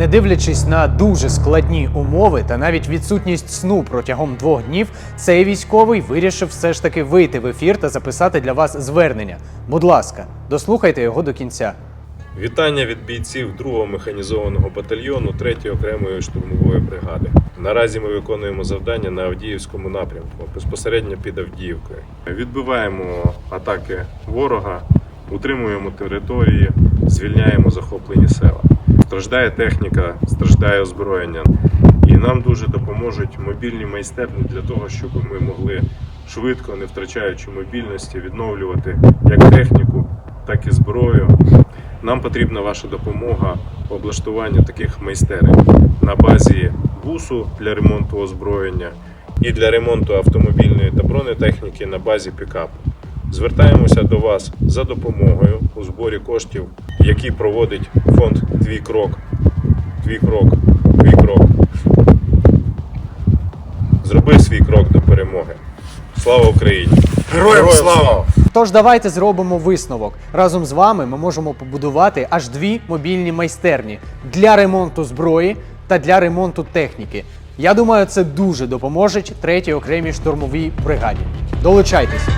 Не дивлячись на дуже складні умови та навіть відсутність сну протягом двох днів, цей військовий вирішив все ж таки вийти в ефір та записати для вас звернення. Будь ласка, дослухайте його до кінця. Вітання від бійців 2-го механізованого батальйону 3-ї окремої штурмової бригади. Наразі ми виконуємо завдання на Авдіївському напрямку, безпосередньо під Авдіївкою. Відбиваємо атаки ворога, утримуємо території, звільняємо захоплені села. Страждає техніка, страждає озброєння. І нам дуже допоможуть мобільні майстерні для того, щоб ми могли швидко, не втрачаючи мобільності, відновлювати як техніку, так і зброю. Нам потрібна ваша допомога в облаштуванні таких майстерень на базі бусу для ремонту озброєння і для ремонту автомобільної та бронетехніки на базі пікапу. Звертаємося до вас за допомогою у зборі коштів, які проводить фонд Твій крок. Твій крок, твій крок. Зроби свій крок до перемоги. Слава Україні! Героям слава! Тож давайте зробимо висновок. Разом з вами ми можемо побудувати аж дві мобільні майстерні для ремонту зброї та для ремонту техніки. Я думаю, це дуже допоможе третій окремій штурмовій бригаді. Долучайтесь!